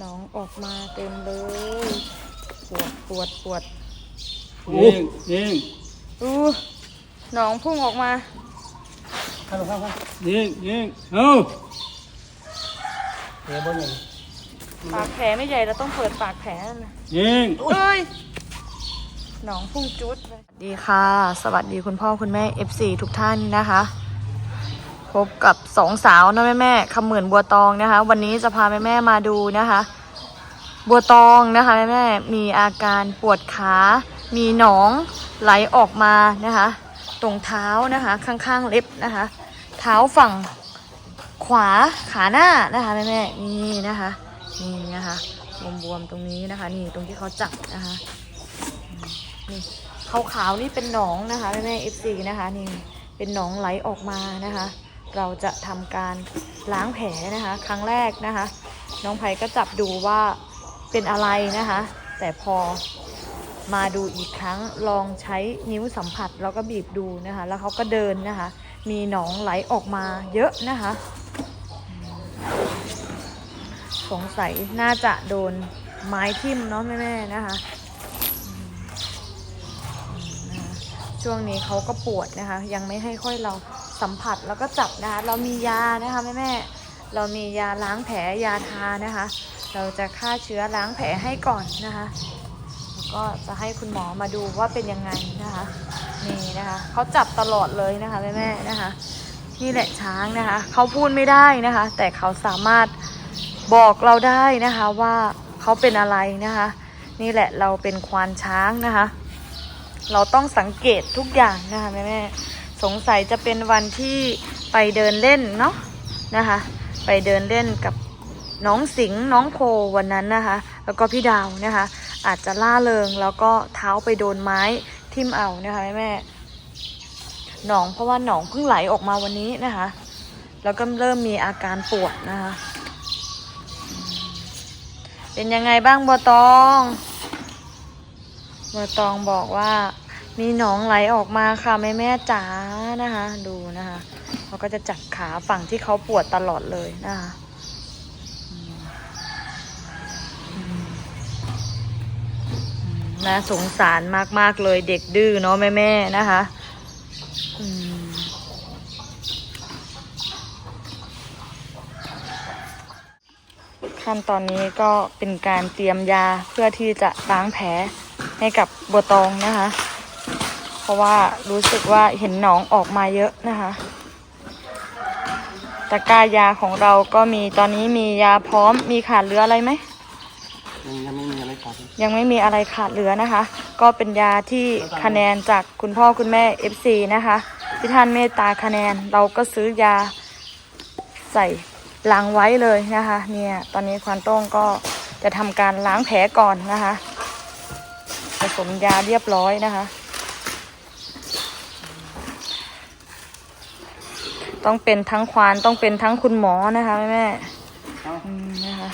หนองออกมาเต็มเลย ปวดปวดปวดยิงยิงอู้หนองพุ่งออกมาฮัลโหลครับยิงยิงเอ้าเดี๋ยวบนหนึ่งปากแผลไม่ใหญ่เราต้องเปิดปากแผลนั่นนะยิงเอ้ยหนองพุ่งจุดเลยสวัสดีค่ะ สวัสดีคุณพ่อคุณแม่ FC ทุกท่านนะคะ พบกับสองสาวนะแม่แม่คำเหมือนบัวตองนะคะ วันนี้จะพาแม่แม่มาดูนะคะ บัวตองนะคะแม่แม่มีอาการปวดขา มีหนองไหลออกมานะคะ ตรงเท้านะคะ ข้างๆเล็บนะคะ เท้าฝั่งขวาขาหน้านะคะแม่แม่นี่นะคะนี่นะคะบวมๆตรงนี้นะคะ นี่ตรงที่เขาจับนะคะนี่ขาวๆนี่เป็นหนองนะคะแม่แม่เอฟซีนะคะนี่เป็นหนองไหลออกมานะคะ เราจะทำการล้างแผลนะคะ ครั้งแรกนะคะ น้องไผ่ก็จับดูว่าเป็นอะไรนะคะ แต่พอมาดูอีกครั้งลองใช้นิ้วสัมผัสแล้วก็บีบดูนะคะ แล้วเขาก็เดินนะคะ มีหนองไหลออกมาเยอะนะคะ สงสัยน่าจะโดนไม้ทิ่มเนาะแม่ๆนะคะอืมอืมนะคะช่วงนี้เขาก็ปวดนะคะ ยังไม่ให้ค่อยเรา สัมผัสแล้วก็จับนะคะ เรามียานะคะแม่ๆเรามียาล้างแผลยาทานะคะ เราจะฆ่าเชื้อล้างแผลให้ก่อนนะคะแล้วก็จะให้คุณหมอมาดูว่าเป็นยังไงนะคะนี่นะคะเขาจับตลอดเลยนะคะแม่ๆนะคะนี่แหละช้างนะคะเขาพูดไม่ได้นะคะ แต่เขาสามารถบอกเราได้นะคะว่าเขาเป็นอะไรนะคะ นี่แหละเราเป็นควานช้างนะคะ เราต้องสังเกตทุกอย่างนะคะแม่แม่ สงสัยจะเป็นวันที่ไปเดินเล่นเนาะนะคะ ไปเดินเล่นกับน้องสิงห์น้องโพวันนั้นนะคะ แล้วก็พี่ดาวนะคะ อาจจะล่าเริงแล้วก็เท้าไปโดนไม้ทิ่มเอานะคะแม่แม่หนองเพราะว่าหนองเพิ่งไหลออกมาวันนี้นะคะ แล้วก็เริ่มมีอาการปวดนะคะ เป็นยังไงบ้างบัวตองบัวตองบอกว่า มีหนองไหลออกมาค่ะแม่แม่จ๋านะคะ ดูนะคะเขาก็จะจับขาฝั่งที่เขาปวดตลอดเลยนะคะน่าสงสารมาก ๆ เลยเด็กดื้อเนาะแม่แม่นะคะขั้นตอนนี้ก็เป็นการเตรียมยาเพื่อที่จะล้างแผลให้กับบัวตองนะคะ เพราะว่ารู้สึกว่าเห็นหนองออกมาเยอะนะคะตะกร้ายาของเราก็มีตอนนี้มียาพร้อมมีขาดเหลืออะไรไหมยังยังไม่มีอะไรครับยังไม่มีอะไรขาดเหลือนะคะ ก็เป็นยาที่คะแนนจากคุณพ่อคุณแม่ FC นะคะที่ท่านเมตตาคะแนนเราก็ซื้อยาใส่ล้างไว้เลยนะคะเนี่ยตอนนี้ควานโต้งก็จะทำการล้างแผลก่อนนะคะผสมยาเรียบร้อยนะคะ ต้องเป็นทั้งควานต้องเป็นทั้งคุณหมอนะคะแม่แม่นะคะ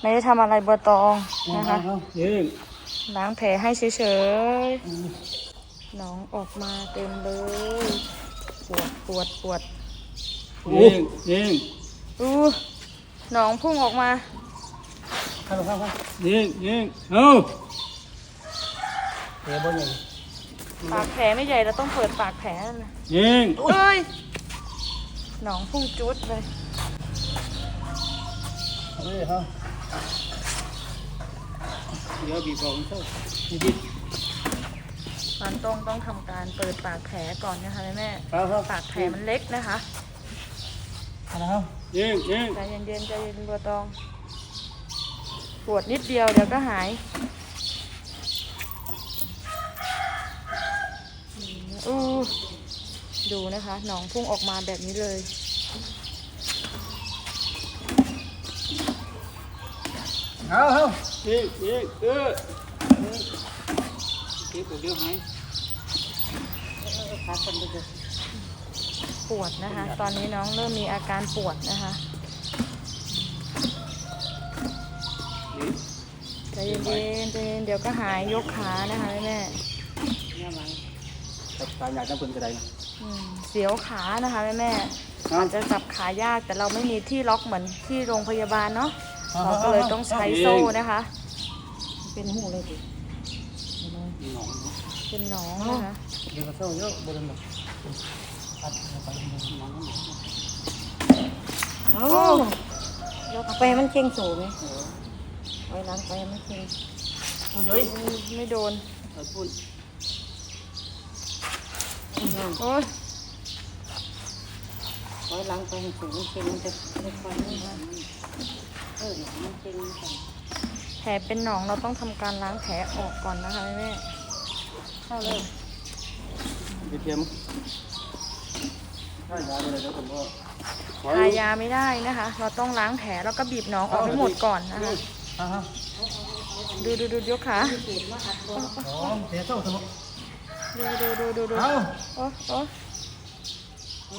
ไม่ได้ทำอะไรบัวตองนะคะยิงล้างแผลให้เฉยๆหนองออกมาเต็มเลย ปวดปวดปวดยิงยิงอู้หนองพุ่งออกมาฮัลโหลครับยิงยิงเอ้า เดี๋ยวบนหนึ่งปากแผลไม่ใหญ่เราต้องเปิดปากแผลนั่นนะยิงเอ้ยหนองพุ่งจุดเลยเฮ้ยฮะเดี๋ยวบีบของเข้ายิงมันต้องต้องทำการเปิดปากแผลก่อนนะคะแม่เอาครับปากแผลมันเล็กนะคะเอาละครับยิงยิงใจเย็นๆใจเย็นบัวตองปวดนิดเดียวเดี๋ยวก็หาย อู้ดูนะคะ หนองพุ่งออกมาแบบนี้เลย เอาเอายิงยิงเออเก็บตัวเดียวหายขาคนเดียวปวดนะคะ ตอนนี้น้องเริ่มมีอาการปวดนะคะนี่ใจเย็นๆใจเย็นเดี๋ยวก็หายยกขานะคะแม่ เนี่ยมันตายอยากจะพึ่งกระไดๆอืมเสียวขานะคะแม่ๆอาจจะจับขายากแต่เราไม่มีที่ล็อกเหมือนที่โรงพยาบาลเนาะเราก็เลยต้องใช้โซ่นะคะ เป็นหูเลยดิหนองเป็นหนองนะคะเดี๋ยวก็เศร้าเยอะบนแบบอัดไปหนองโอ้เอาไปให้มันเชียงสูงไหมเอาไปล้างไปให้มันเชียง เฮ้ยไม่โดนพูด โอ้ยเอาไปล้างไปให้สูงมันเชียงมันจะไม่ค่อยนี่เออเนี่ยมันเชียงกันแผลเป็นหนองเราต้องทำการล้างแผลออกก่อนนะคะแม่เข้าเลยไปเทียมถ้ายาอะไรแล้วผมก็ทายาไม่ได้นะคะ เราต้องล้างแผลแล้วก็บีบหนองออกให้หมดก่อนนะคะฮ่าฮ่าดูดูดูยกขาอ๋อเสียเศร้าสมอง ดูดูดูดูดูเอาโอ้โอ้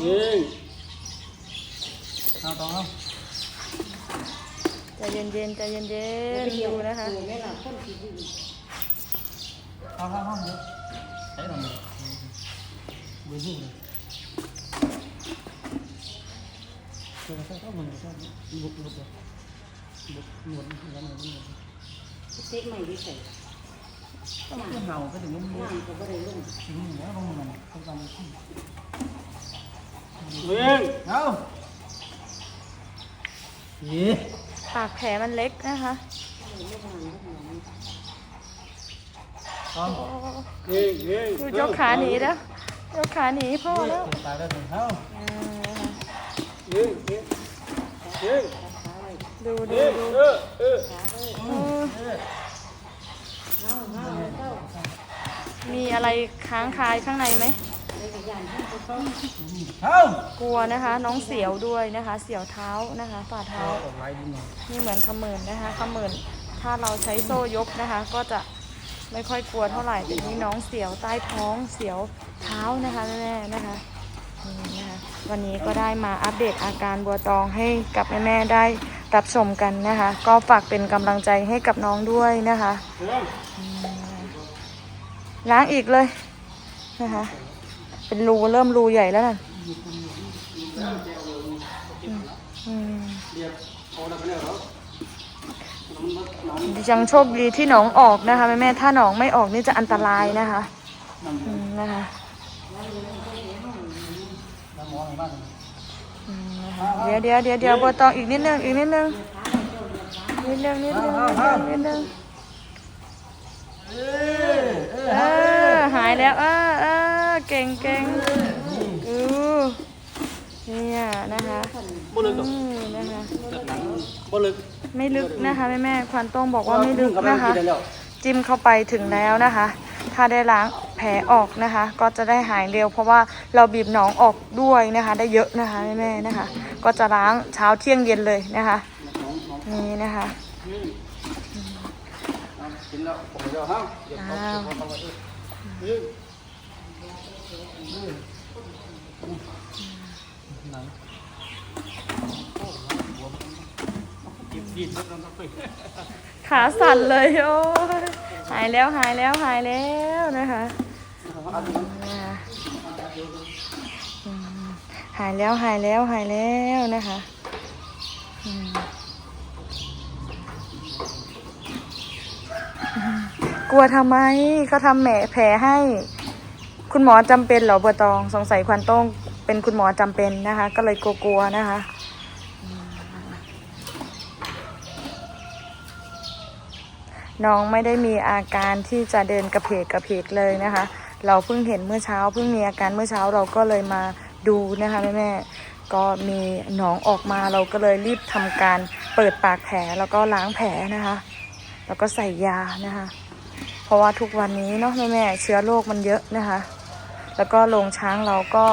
ยิงเอาต่อเอาใจเย็นเย็นๆใจเย็นเย็นๆดูนะคะสูงไหมล่ะคนที่ดีเอาเอาเอาเดี๋ยวใช้หน่อยเบื่อหิ้วเลยเดี๋ยวใช้เข้ามือใช้บุกบุกเลยบุกหนวดหนวดหนวดหนวดเซ็ตใหม่ดีใส่ ต้องเห่าก็ถึงมันย่างก็ไม่ได้ลุ่มถึงแล้วลงมันต้องการขึ้นเว้ยเอาเย้ปากแผลมันเล็กนะคะพร้อมเย้เย้ดูยกขาหนีแล้วยกขาหนีพ่อแล้วตายแล้วถึงเท้าอ่าเย้เย้เย้ดูดูเย้ดู เออเออ เออมี อะไรค้างคายข้างในไหมเท้ากลัวนะคะ น้องเสียวด้วยนะคะ เสียวเท้านะคะฝ่าเท้าออกไล่ดินหน่อยนี่เหมือนขมืนนะคะขมืนถ้าเราใช้โซ่ยกนะคะ ก็จะไม่ค่อยกลัวเท่าไหร่แต่นี่น้องเสียวใต้ท้องเสียวเท้านะคะแม่ๆนะคะนี่นะคะ วันนี้ก็ได้มาอัปเดตอาการบัวตองให้กับแม่ๆได้รับชมกันนะคะ ก็ฝากเป็นกำลังใจให้กับน้องด้วยนะคะเริ่ม ล้างอีกเลยนะคะ เป็นรูเริ่มรูใหญ่แล้วนะยังโชคดีที่หนองออกนะคะแม่แม่ถ้าหนองไม่ออกนี่จะอันตรายนะคะนะคะน้ำหมอในบ้านอืมนะคะเดี๋ยวเดี๋ยวเดี๋ยวเดี๋ยวบัวตองอีกนิดนึงอีกนิดนึงนิดนึงนิดนึงนิดนึงนิดนึง เออหายแล้วเออเออเก่งเก่งอือเนี่ยนะคะบ่ลึกหรอกอืมนะคะบ่ลึกไม่ลึกนะคะแม่แม่ๆควันโต้งบอกว่าไม่ลึกนะคะ จิ้มเข้าไปถึงแล้วนะคะ ถ้าได้ล้างแผลออกนะคะ ก็จะได้หายเร็ว เพราะว่าเราบีบหนองออกด้วยนะคะ ได้เยอะนะคะแม่ๆนะคะ ก็จะล้างเช้าเที่ยงเย็นเลยนะคะ นี่นะคะ นี่ แล้วผมเดี๋ยวฮะเดี๋ยวเขาอ้าวเขาเขาเออไหนกินดินแล้วต้องไปขาสั่นเลยโอ้ยหายแล้วหายแล้วหายแล้วนะคะหายแล้วหายแล้วหายแล้วนะคะอืม กลัวทำไมเขาทำแหมแผลให้ คุณหมอจำเป็นเหรอบัวตอง สงสัยควันต้องเป็นคุณหมอจำเป็นนะคะ ก็เลยกลัวๆนะคะน้องไม่ได้มีอาการที่จะเดินกระเพกกระเพกเลยนะคะ เราเพิ่งเห็นเมื่อเช้า เพิ่งมีอาการเมื่อเช้าเราก็เลยมาดูนะคะแม่แม่ก็มีหนองออกมาเราก็เลยรีบทำการเปิดปากแผลแล้วก็ล้างแผลนะคะ แล้วก็ใส่ยานะคะ เพราะว่าทุกวันนี้เนาะแม่แม่เชื้อโรคมันเยอะนะคะ แล้วก็โรงช้างเราก็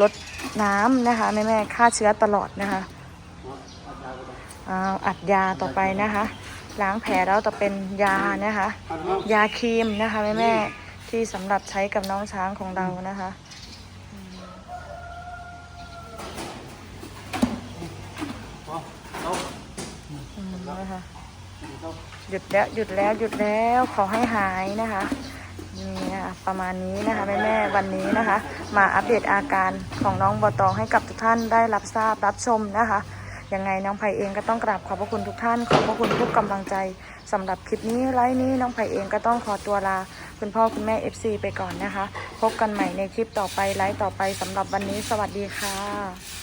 ลดน้ำนะคะแม่แม่ฆ่าเชื้อตลอดนะคะอัดยาต่อไปนะคะ ล้างแผลแล้วต่อเป็นยานะคะ ยาครีมนะคะแม่แม่ที่สำหรับใช้กับน้องช้างของเรานะคะนะคะ หยุดแล้วหยุดแล้วหยุดแล้วขอให้หายนะคะนี่นะคะประมาณนี้นะคะแม่แม่วันนี้นะคะ มาอัปเดตอาการของน้องบอตองให้กับทุกท่านได้รับทราบรับชมนะคะยังไงน้องไผ่เองก็ต้องกราบขอบพระคุณทุกท่านขอบพระคุณทุกกำลังใจสำหรับคลิปนี้ไลฟ์นี้น้องไผ่เองก็ต้องขอตัวลาคุณพ่อคุณแม่ FC ไปก่อนนะคะ พบกันใหม่ในคลิปต่อไปไลฟ์ต่อไปสำหรับวันนี้สวัสดีค่ะ